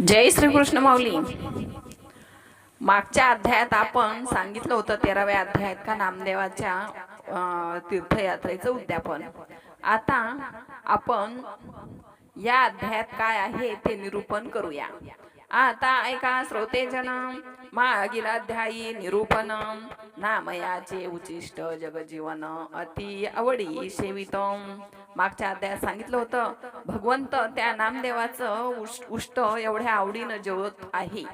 जय श्रीकृष्ण माऊली. मागच्या अध्यायात आपण सांगितलं होतं तेराव्या अध्यायात का नामदेवाच्या तीर्थयात्रेचं उद्यापन. आता आपण या अध्यायात काय आहे ते निरूपण करूया. आता ऐका श्रोतेजन मागील अध्यायी निरूपण नामयाचे उचिष्ट जगजीवन अति आवडी सेवित मागच्या अध्यायात सांगितलं होतं भगवंत त्या नामदेवाचं उष्ट एवढ्या आवडीनं जेवत आहे.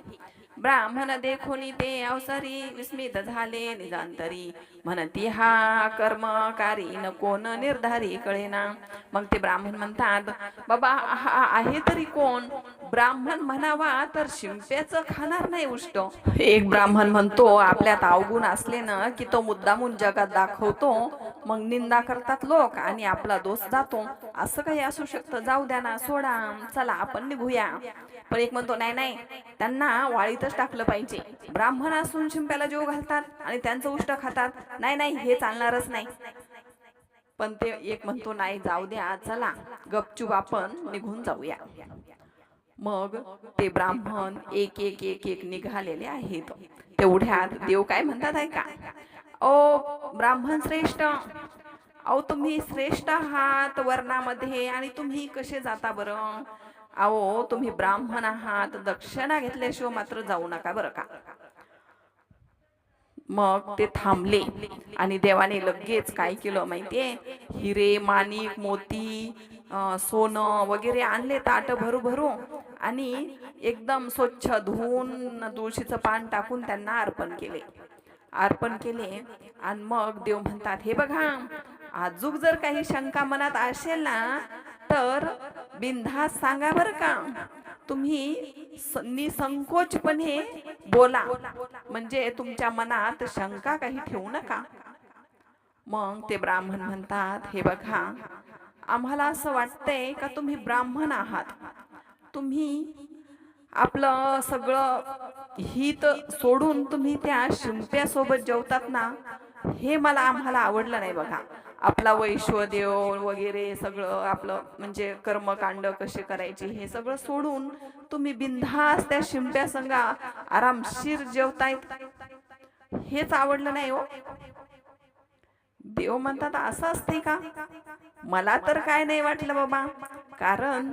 ब्राह्मण देखोनी ते अवसरी विस्मित झाले निजांतरी. म्हणती हा कर्मकारी न कोण निर्धारी कळेना. मग ते ब्राह्मण म्हणतात बाबा हा आहे तरी कोण? ब्राह्मण म्हणावा तर शिंप्याचं खाणार नाही उष्ट. एक ब्राह्मण म्हणतो आपल्यात अवगुण असले ना की तो मुद्दामून जगात दाखवतो मग निंदा करतात लोक आणि आपला दोष जातो. असं काही असू शकतं. जाऊ द्या ना सोडा. चला आपण निघूया. पण एक म्हणतो नाही नाही. त्यांना वाळीतच टाकलं पाहिजे. ब्राह्मण असून शिंप्याला जीव घालतात आणि त्यांचं उष्ट खातात. नाही नाही हे चालणारच नाही. पण ते एक म्हणतो नाही जाऊ द्या. चला गपचूप आपण निघून जाऊया. मग ते ब्राह्मण एक एक एक एक निघालेले आहेत. तेवढ्यात देव काय म्हणतात आहे का ओ ब्राह्मण श्रेष्ठ. अहो तुम्ही श्रेष्ठ आहात वर्णामध्ये आणि तुम्ही कसे जाता बरं? अहो तुम्ही ब्राह्मण आहात दक्षिणा घेतल्याशिवाय मात्र जाऊ नका बरं का? मग ते थांबले आणि देवाने लगेच काय केलं माहितीये? हिरे माणिक मोती सोनं वगैरे आणले ताट भरू भरू आणि एकदम स्वच्छ धुवून तुळशीचं पान टाकून त्यांना अर्पण केले. अर्पण केले आणि मग देव म्हणतात हे बघा आजूक जर काही शंका मनात असेल ना तर बिनधास सांगा बरं का. तुम्ही निसंकोचपणे बोला. म्हणजे तुमच्या मनात शंका काही ठेवू नका. मग ते ब्राह्मण म्हणतात हे बघा आम्हाला असं वाटतंय का तुम्ही ब्राह्मण आहात? तुम्ही आपलं सगळं हित सोडून तुम्ही त्या शिंप्यासोबत जेवतात ना हे मला आम्हाला आवडलं नाही बघा. आपला वैश्वदेव वगैरे सगळं आपलं म्हणजे कर्मकांड कसे करायचे हे सगळं सोडून तुम्ही बिनधास्त त्या शिंप्या संघा आरामशीर जेवतायत. हेच आवडलं नाही हो. देव म्हणतात असं असते का? मला तर काय नाही वाटलं बाबा. कारण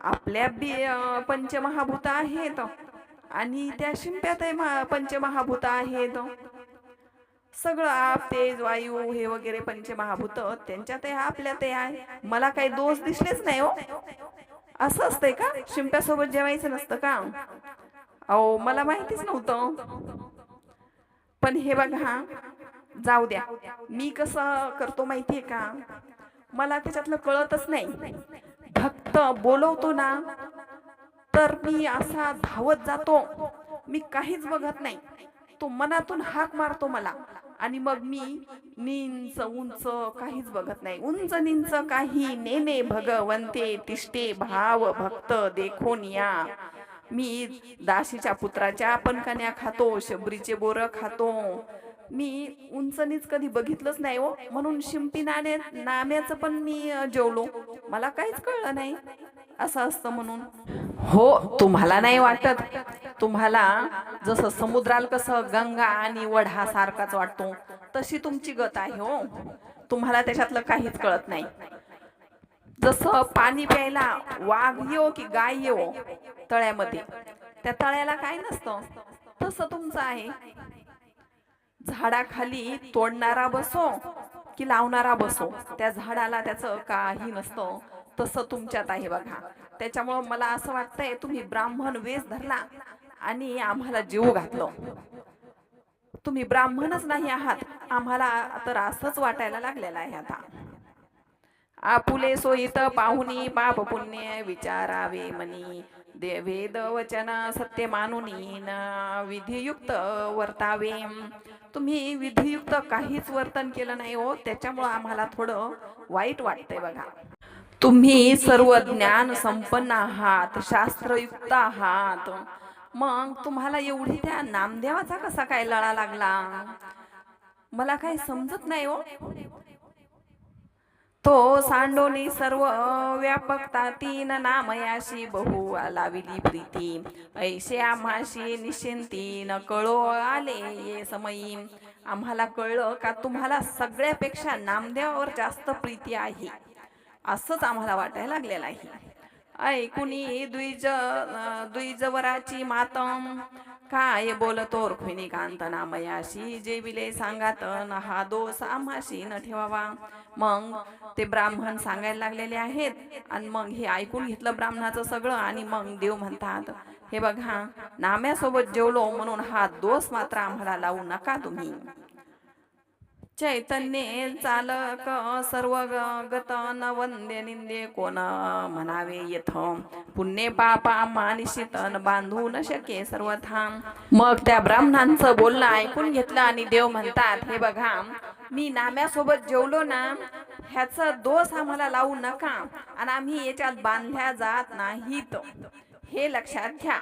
आपल्या बी पंचमहाभूत आहेत. आणि त्या शिंप्यात पंचमहाभूत आहेत. सगळं आप तेज वायू हे वगैरे पंचमहाभूत त्यांच्यात आहे आपल्यात आहे. मला काही दोष दिसलेच नाही हो. असं असतंय का? शिंप्यासोबत जेवायचं नसतं का? अहो मला माहितीच नव्हतं. पण हे बघा जाऊ द्या. मी कसं करतो माहितीये का? मला त्याच्यातलं कळतच नाही. भक्त बोलवतो ना तर मी असा धावत जातो. मी काहीच बघत नाही. तो मनातून हाक मारतो मला. आणि मग मी निंच उंच काहीच बघत नाही. उंच निंच काही नेने भगवंते तिष्ठे भाव भक्त देखोन या मी दाशीच्या पुत्राच्या पण कन्या खातो शबरीचे बोर खातो. मी उंच नीच कधी बघितलंच नाही हो. म्हणून शिंपी नाणे नाम्याचं पण मी जेवलो. मला काहीच कळलं नाही. असं असतं म्हणून. हो तुम्हाला नाही वाटत? तुम्हाला जसं समुद्राल कसं गंगा आणि वढा सारखाच वाटतो तशी तुमची गत आहे हो. तुम्हाला त्याच्यातलं काहीच कळत नाही. जसं पाणी प्यायला वाघ येऊ की गाय येऊ तळ्यामध्ये त्या तळ्याला काय नसतं. तसं तुमचं आहे. झाडाखाली तोडणारा बसो की लावणारा बसो. त्या झाडाला त्याचं काही नसतं. तसं तुमच्यात आहे बघा. त्याच्यामुळं मला असं वाटतंय तुम्ही ब्राह्मण वेश धरला आणि आम्हाला जीव घातलं. तुम्ही ब्राह्मणच नाही आहात. आम्हाला तर असंच वाटायला लागलेलं आहे आता. आपुले सोयीत पाहुनी पाप पुण्य विचारावे मनी. दे वेद सत्य मानुनीन विधियुक्त वर्तावे तुम्ही विधियुक्त काहीच वर्तन केलं नाही हो त्याच्यामुळं आम्हाला थोडं वाईट वाटतंय बघा. तुम्ही सर्व ज्ञान संपन्न आहात शास्त्रयुक्त आहात. मग तुम्हाला एवढी त्या नामदेवाचा कसा काय लळा लागला? मला काही समजत नाही हो. तो सांडोनी सर्व व्यापकता तीन नामयाशी बहु लाविली प्रीती. ऐशे आम्हाशी निश्चिंती न कळो आले ये समयी. आम्हाला कळलं का तुम्हाला सगळ्यापेक्षा नामदेवावर जास्त प्रीती आहे. असंच आम्हाला वाटायला लागलेलं आहे. ऐकुनी द्विज द्विजवराची मातम काय बोलतो रुक्मिणी कांत नामयाशी जे विले सांगात न हा दोष आम्हाशी न ठेवावा. मग ते ब्राह्मण सांगायला लागलेले आहेत आणि मग हे ऐकून घेतलं ब्राह्मणाचं सगळं आणि मग देव म्हणतात हे बघा नाम्यासोबत जेवलो म्हणून हा दोष मात्र आम्हाला लावू नका तुम्ही. चैतन्ये चालक सर्व गत न वंदे निंदे कोण म्हणावे येथ? पुण्य पापा मानिशितन बांधू न शके सर्वथा. मग त्या ब्राह्मणांचं बोलणं ऐकून घेतलं आणि देव म्हणतात हे बघा मी नाम्यासोबत जेवलो ना ह्याचा दोष आम्हाला लावू नका आणि आम्ही याच्यात बांधल्या जात नाहीत. हे लक्षात घ्या.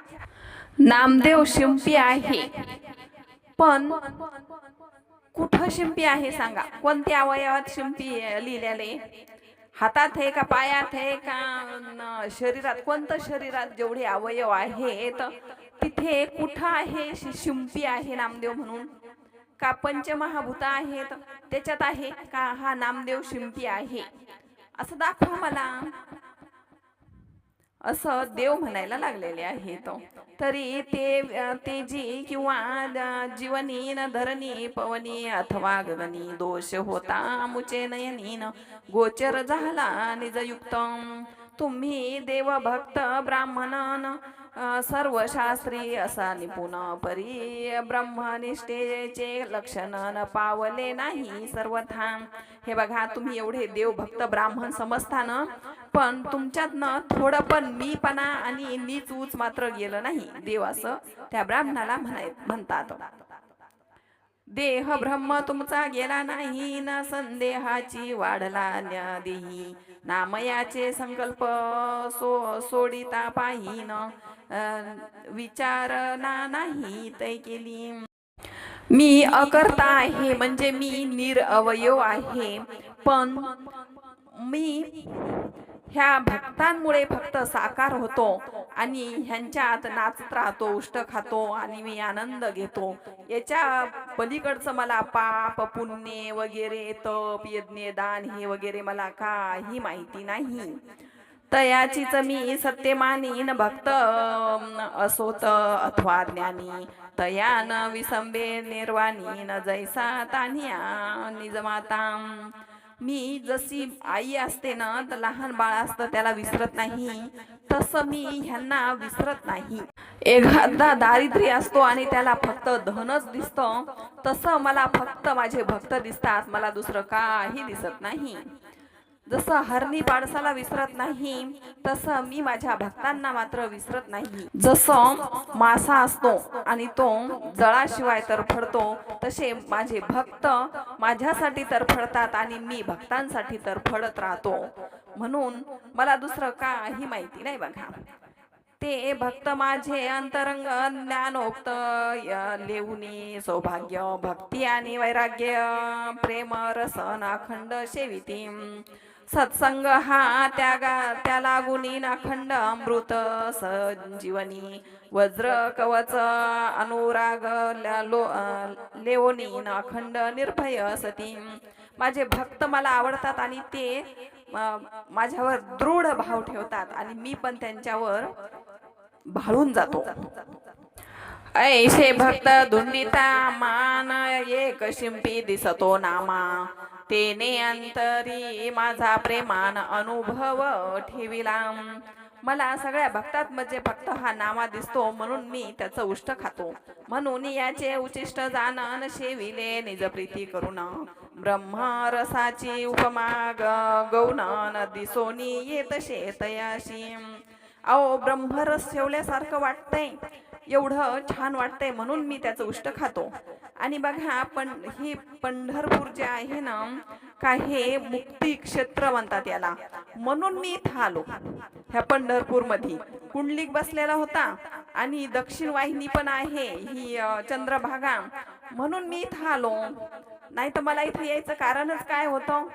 नामदेव शिंपी आहे. पण कुठं शिंपी आहे सांगा? कोणत्या अवयवात शिंपी लिहिलेले? हातात आहे का पायात आहे का शरीरात कोणतं शरीरात जेवढे अवयव आहेत तिथे कुठं आहे शिंपी आहे नामदेव म्हणून? का पंचमहाभूत आहेत? त्याच्यात आहे का हा नामदेव शिंपी आहे? असं दाखवा मला. असं देव म्हणायला लागलेले आहेत. तरी ते तेजी किंवा जीवनीन जीवनी न धरणी पवनी अथवा गगनी दोष होता मुचे नयनी न गोचर झाला निजयुक्त तुम्ही देवभक्त ब्राह्मण सर्व शास्त्री असा निपुण परी ब्रह्मनिष्ठेचे लक्षण न पावले नाही सर्वथा. हे बघा तुम्ही एवढे देवभक्त ब्राह्मण समजता ना? पण तुमच्यातनं थोडं पण मीपणा आणि नीच उच मात्र गेलं नाही देव असं त्या ब्राह्मणाला म्हणाय म्हणतात. देह ब्रह्म तुमचा गेला नाही न संदेहाची वाढला न्या देही नामयाचे संकल्प सो सोडिता पाहिन विचारणा नाही तै केली. मी अकर्ता आहे म्हणजे मी निरअवयव आहे पण मी ह्या भक्तांमुळे फक्त साकार होतो आणि ह्यांच्यात नाचत राहतो उष्ट खातो आणि मी आनंद घेतो. याच्या पलीकडचं मला पाप पुण्य वगैरे तप यज्ञ दान हे वगैरे मला काही माहिती नाही. तयाचीच मी सत्यमानीन भक्त असोत अथवा ज्ञानी. तया न विसंबे निर्वाणीन न जैसा तानिया निजमाता मी जशी आई असते ना तर लहान बाळ असतं त्याला विसरत नाही. तसं मी ह्यांना विसरत नाही. एखादा दारिद्र्य असतो आणि त्याला फक्त धनच दिसतं तसं मला फक्त माझे भक्त दिसतात. मला दुसरं काही दिसत नाही. जसं हरणी पाडसाला विसरत नाही तसं मी माझ्या भक्तांना मात्र विसरत नाही. जसं मासा असतो आणि तो जळाशिवाय तरफडतो तसे माझे भक्त माझ्यासाठी तरफडतात आणि मी भक्तांसाठी तरफडत राहतो. म्हणून मला दुसरं काही माहिती नाही बघा. ते भक्त माझे अंतरंग ज्ञानोक्त लेऊनी सौभाग्य भक्ती आणि वैराग्य प्रेम रसन अखंड शेविती. सत्संग हा त्यागा त्याला गुणी अखंड अमृत संजीवनी वज्र कवच अनुराग ल- लो अं, लेवनी अखंड निर्भय सती. माझे भक्त मला आवडतात आणि ते माझ्यावर दृढ भाव ठेवतात आणि मी पण त्यांच्यावर भाळून जातो. ऐसे भक्त धुंडिता मान एक शिंपी दिसतो नामा. तेने अंतरी माझा प्रेमान अनुभव ठेविला. मला सगळ्या भक्तात म्हणजे भक्त हा नामा दिसतो म्हणून मी त्याचं उष्ट खातो. म्हणून याचे उचिष्ट जाणन शेविले निज प्रीती करून ब्रह्मरसाची उपमाग ग- दिसोनी येत शेतयाशी. अहो ब्रह्मरस ठेवल्यासारखं वाटतंय. एवढं छान वाटतंय म्हणून मी त्याचं उष्ट खातो. आणि बघा पण हे पंढरपूर जे आहे ना का हे मुक्ती क्षेत्र म्हणतात याला. म्हणून मी इथं आलो ह्या पंढरपूरमध्ये कुंडलिक बसलेला होता आणि दक्षिण वाहिनी पण आहे ही चंद्रभागा. म्हणून मी इथं आलो. नाही तर मला इथं यायचं कारणच काय होतं?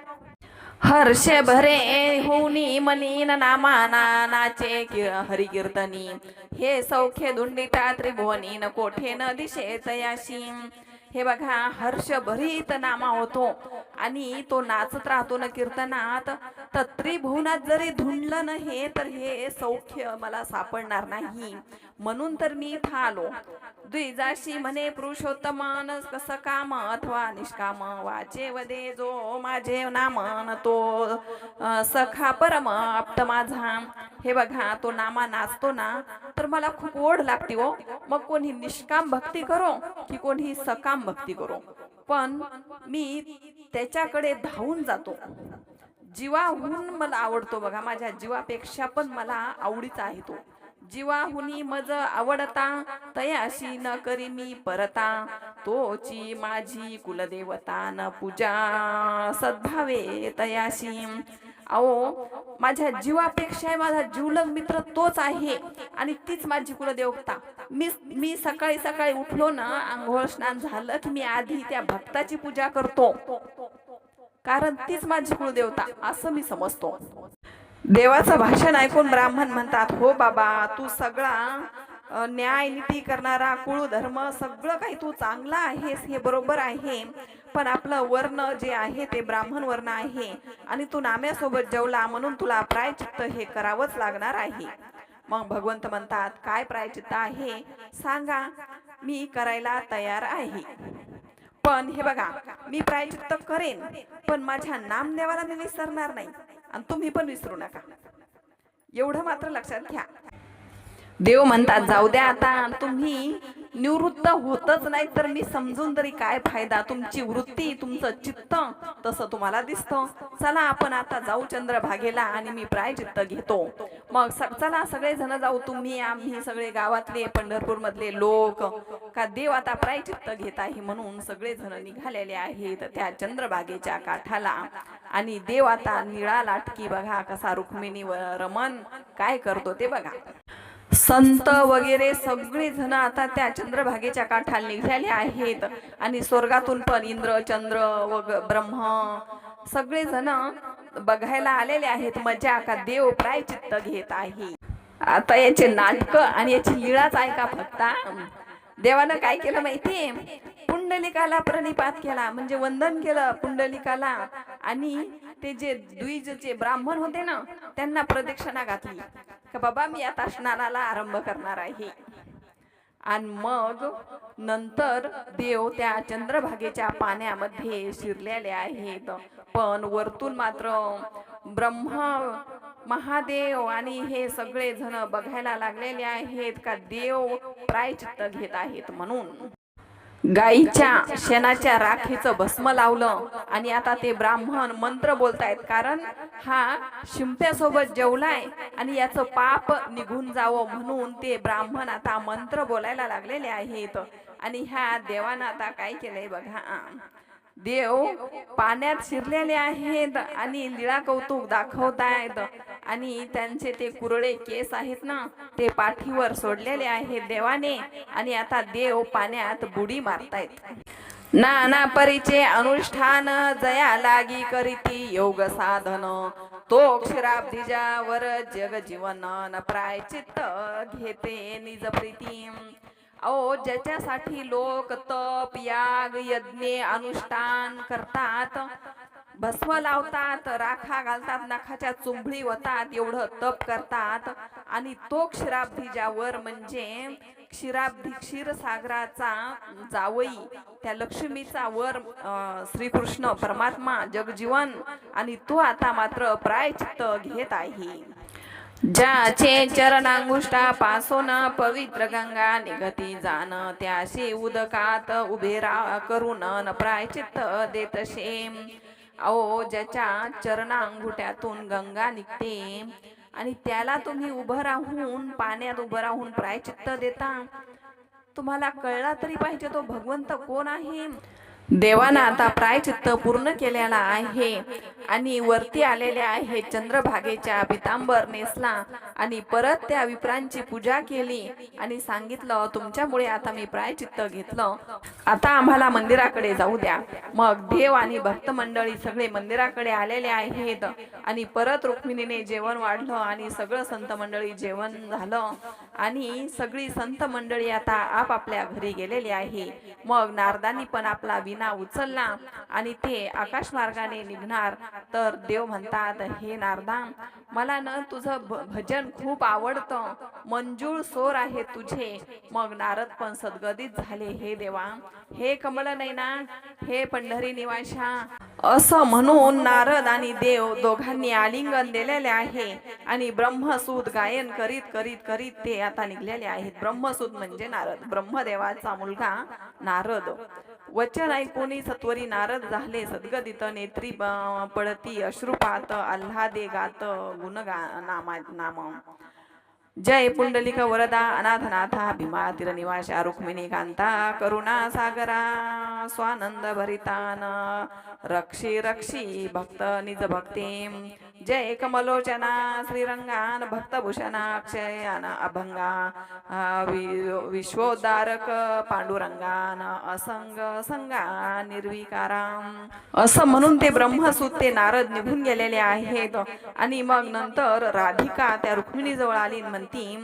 हर्ष भरे होनी मनीन नामाना नाचे हरि हरिकीर्तनी हे सौख्य दुंडिता त्रिभुवनी न कोठे न दिशे तयाशी हे बघा हर्ष भरीत नामा होतो आणि तो नाचत राहतो ना कीर्तनात तर त्रिभुवनात जरी धुंडलं न हे तर हे सौख्य मला सापडणार नाही म्हणून तर मी इथं आलो द्विजाशी म्हणे पुरुषोत्तमन कस काम अथवा निष्काम? वाचे वदे जो माझे नामन तो सखा परम आप्त माझा. हे बघा तो नामा नाचतो ना तर मला खूप ओढ लागते हो. मग कोणी निष्काम भक्ती करो की कोणी सकाम भक्ती करो. पण मी त्याच्याकडे धावून जातो. जीवाहून मला आवडतो बघा माझ्या जीवापेक्षा पण मला आवडीचा आहे तो. जीवाहुनी मज आवडता तयाशी न करी मी परता. तोची माझी कुलदेवता न पूजा. सद्भावे तयाशी. अहो माझ्या जीवापेक्षा माझा जीवलग मित्र तोच आहे आणि तीच माझी कुलदेवता. मी मी सकाळी सकाळी उठलो ना आंघोळ स्नान झालं की मी आधी त्या भक्ताची पूजा करतो. कारण तीच माझी कुलदेवता असं मी समजतो. देवाचं भाषण ऐकून ब्राह्मण म्हणतात हो बाबा तू सगळा न्याय नीती करणारा कुळ धर्म सगळं काही तू चांगला आहेस हे बरोबर आहे. पण आपलं वर्ण जे आहे ते ब्राह्मण वर्ण आहे. आणि तू नाम्यासोबत जेवला म्हणून तुला प्रायचित्त हे करावंच लागणार आहे. मग भगवंत म्हणतात काय प्रायचित्त आहे? सांगा मी करायला तयार आहे. पण हे बघा मी प्रायचित्त करेन पण माझ्या नामदेवाला मी विसरणार नाही. आणि तुम्ही पण विसरू नका. एवढं मात्र लक्षात घ्या. देव म्हणतात जाऊ द्या आता तुम्ही निवृत्त होतच नाही तर मी समजून तरी काय फायदा? तुमची वृत्ती तुमचं चित्त तसं तुम्हाला दिसतं. चला आपण आता जाऊ चंद्रभागेला आणि मी प्रायचित्त घेतो. मग चला सगळे जण जाऊ तुम्ही आम्ही सगळे गावातले पंढरपूर मधले लोक. का देव आता प्रायचित्त घेत आहे म्हणून सगळे जण निघालेले आहेत त्या चंद्रभागेच्या काठाला. आणि देव आता निळा लाटकी बघा कसा रुक्मिणी व रमन काय करतो ते बघा. संत वगैरे सगळे जण आता त्या चंद्रभागेच्या काठाला निघाले आहेत. आणि स्वर्गातून पण इंद्र चंद्र व ब्रह्म सगळे जण बघायला आलेले आहेत. मजा का देव प्रायचित्त घेत आहे. आता याचे नाटक आणि याची लीळाच ऐका फक्त? देवानं काय केलं माहितीये? पुंडलिकाला प्रणिपात केला म्हणजे वंदन केलं पुंडलिकाला. आणि ते जे द्विजचे ब्राह्मण होते ना त्यांना प्रदक्षिणा घातली. का बाबा मी आता स्नानाला आरंभ करणार आहे. आणि मग नंतर देव त्या चंद्रभागेच्या पाण्यामध्ये शिरलेले आहेत. पण वरतून मात्र ब्रह्म महादेव आणि हे सगळे जण बघायला लागलेले आहेत का देव प्रायचित्त घेत आहेत म्हणून. गाईच्या शेणाच्या राखेचं भस्म लावलं आणि आता ते ब्राह्मण मंत्र बोलतायत कारण हा शिंप्यासोबत जेवलाय आणि याचं पाप निघून जावं म्हणून ते ब्राह्मण आता मंत्र बोलायला लागलेले आहेत. आणि ह्या देवानं आता काय केलंय बघा. देव पाण्यात शिरलेले आहेत आणि लीळा कौतुक दाखवतायत आणि त्यांचे ते कुरळे केस आहेत ना ते पाठीवर सोडलेले आहेत देवाने. आणि आता देव पाण्यात बुडी मारतायत. नाना परीचे अनुष्ठान जया लागी करीती योग साधन. तो क्षीराब्धिजावर जग जीवन प्रायचित्त घेते निज प्रीती. अहो ज्याच्यासाठी लोक तप याग यज्ञ अनुष्ठान करतात भस्म लावतात राखा घालतात नखाच्या चुंबळी होतात एवढं तप करतात. आणि तो क्षीराब्धिजावर म्हणजे क्षीराब्धी क्षीरसागराचा जावई त्या लक्ष्मीचा वर अं, श्रीकृष्ण परमात्मा जगजीवन आणि तो आता मात्र प्रायचित्त घेत आहे. ज्याचे चरणांगुष्टा पासून पवित्र गंगा निघती जाण त्याशी उदकात उभे रा करून न प्रायचित्त देत शेम. अहो ज्याच्या चरणांगुट्यातून गंगा निघते आणि त्याला तुम्ही उभं राहून पाण्यात उभं राहून प्रायचित्त देता तुम्हाला कळला तरी पाहिजे तो भगवंत कोण आहे? देवानं आता प्रायचित्त पूर्ण केलेला आहे. आणि वरती आलेले आहे चंद्रभागेच्या पितांबर नेसला. आणि परत त्या विप्रांची पूजा केली. आणि सांगितलं तुमच्यामुळे आता मी प्रायचित्त घेतलं. आता आम्हाला मंदिराकडे जाऊ द्या. मग देव आणि भक्त मंडळी सगळे मंदिराकडे आलेले आहेत. आणि परत रुक्मिणीने जेवण वाढलं. आणि सगळं संत मंडळी जेवण झालं. आणि सगळी संत मंडळी आता आपापल्या घरी गेलेली आहे. मग नारदानी पण आपला विना उचलला आणि ते आकाश मार्गाने निघणार. तर देव म्हणतात हे नारदा मला न तुझं भ- भजन खूप आवडतं. मंजूळ सोर आहे तुझे. मग नारद पण सद्गदित झाले हे देवा हे कमल ना हे पंढरी निवाशा. असं म्हणून नारद आणि देव दोघांनी आलिंगन दिलेले आहे. आणि ब्रह्मसूत गायन करीत करीत करीत ते आता निघलेले आहेत. ब्रह्मसूत म्हणजे नारद. ब्रह्मदेवाचा मुलगा नारद. वचन ऐकून सत्वरी नारद झाले. सद्गदित नेत्री पडती अश्रुपात आल्हादे गात गुणगा नामा नाम. जय पुंडलिक वरदा अनाथनाथा भीमा तिरनिवासा रुक्मिणी कांता करुणा सागरा स्वानंद भरितान. रक्षी रक्षी भक्त निज भक्ती. जय कमलोचना श्रीरंगान भक्तभूषणा अक्षयान अभंगा विश्वोद्धारक पांडुरंगान असंग संगा निर्विकाराम. असं म्हणून ते ब्रह्मसूत ते नारद निघून गेलेले आहेत. आणि मग नंतर राधिका त्या रुक्मिणी जवळ आली म्हणती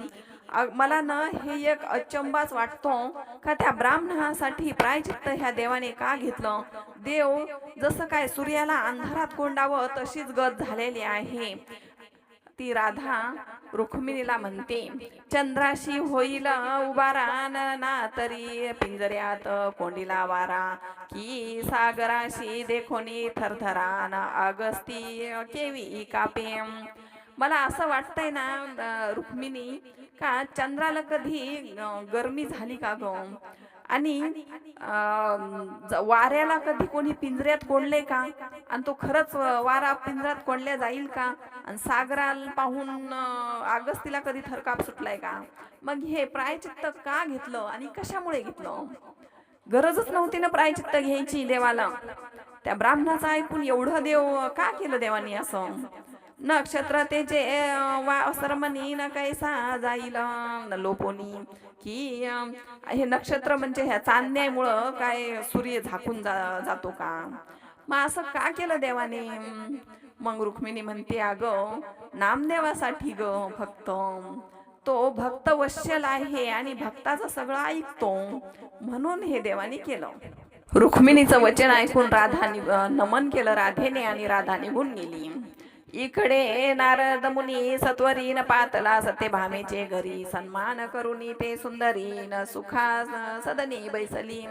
मला ना हे एक अचंबाच वाटतो का त्या ब्राह्मणासाठी प्रायचित्त ह्या देवाने का घेतलं? देव जसं काय सूर्याला अंधारात कोंडावं तशीच गत झालेली आहे. ती राधा रुक्मिणीला म्हणते चंद्राशी होईल उबारा ना तरी पिंजऱ्यात कोंडीला वारा. की सागराशी देखोनी थरथरा अगस्ती केवी कापे मला असं वाटतंय ना रुक्मिणी का? चंद्राला कधी गर्मी गरमी झाली का ग? आणि वाऱ्याला कधी कोणी पिंजऱ्यात कोंडले का? आणि तो खरंच वारा पिंजऱ्यात कोंडल्या जाईल का? आणि सागराला पाहून आगस्तीला कधी थरकाप सुटलाय का? मग हे प्रायचित्त का घेतलं आणि कशामुळे घेतलं? गरजच नव्हती ना प्रायचित्त घ्यायची देवाला. त्या ब्राह्मणाचं ऐकून एवढं देव का केलं देवानी असं? नक्षत्र त्याचे वा सरमनी न कैसा जाईल न लोपोनी की हे नक्षत्र म्हणजे ह्या चांदण्यामुळं काय सूर्य झाकून जा जातो का? मग असं का केलं देवाने? मग रुक्मिणी म्हणते अगं नामदेवासाठी ग फक्त तो भक्त वश्यल आहे आणि भक्ताचं सगळं ऐकतो. म्हणून हे देवाने केलं. रुक्मिणीचं वचन ऐकून राधा नमन केलं राधेने आणि राधा निघून गेली इकडे नारद मुनी सत्वरीन पातला सत्य भामेचे घरी सन्मान करुनी ते सुंदरीन सुखा सदनी बैसली.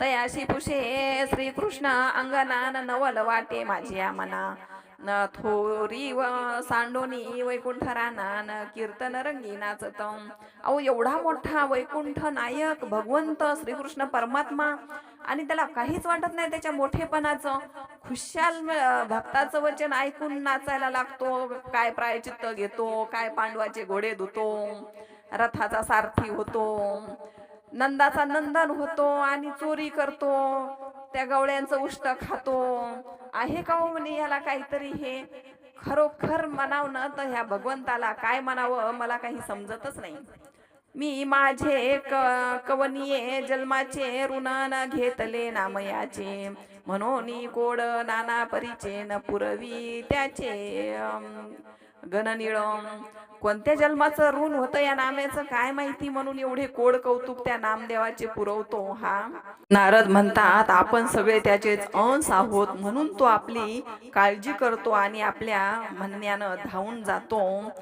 तयाशी पुषे श्रीकृष्ण अंगनान नवल वाटे माझ्या मना. न थोरी व सांडोनी वैकुंठ रानान कीर्तन रंगी नाचत अहो एवढा मोठा वैकुंठ नायक भगवंत श्रीकृष्ण परमात्मा. आणि त्याला काहीच वाटत नाही त्याच्या मोठेपणाचं. खुशाल भक्ताचं वचन ऐकून नाचायला लागतो. काय प्रायचित्त घेतो काय पांडवाचे घोडे धुतो रथाचा सारथी होतो. नंदाचा नंदन होतो आणि चोरी करतो. त्या गवळ्यांचं उष्ट खातो. आहे का हो म्हणे याला काहीतरी हे खरोखर म्हणावं तर ह्या भगवंताला काय म्हणावं मला काही समजतच नाही. मी माझे क कवनीये जन्माचे ऋण घेतले नामयाचे. म्हणून कोड नाना परिचे न पुरवी त्याचे गणनिळम कोणत्या जन्माचं ऋण होतं या नाम्याचं काय माहिती म्हणून एवढे कोड कौतुक त्या नामदेवाचे पुरवतो हा? नारद म्हणतात आपण सगळे त्याचेच अंश आहोत म्हणून तो आपली काळजी करतो आणि आपल्या म्हणण्यानं धावून जातो.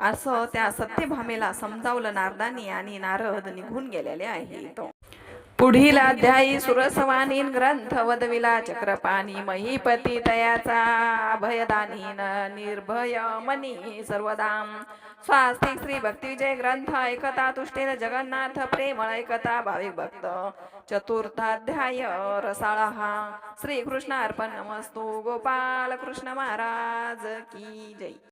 असं त्या सत्यभामेला समजावलं नारदानी आणि नारद निघून गेलेले आहेत. पुढील अध्यायी सुरसवानीन ग्रंथ वदविला चक्रपाणी महीपती तयाचा अभयदानीन निर्भय मनी सर्वदाम स्वास्तिक श्री भक्ती विजय ग्रंथ ऐकता तुष्टेन जगन्नाथ प्रेम ऐकता भाविक भक्त. चतुर्थाध्याय रसाळा. हा श्री कृष्ण अर्पण नमस्तू. गोपाल कृष्ण महाराज की जय.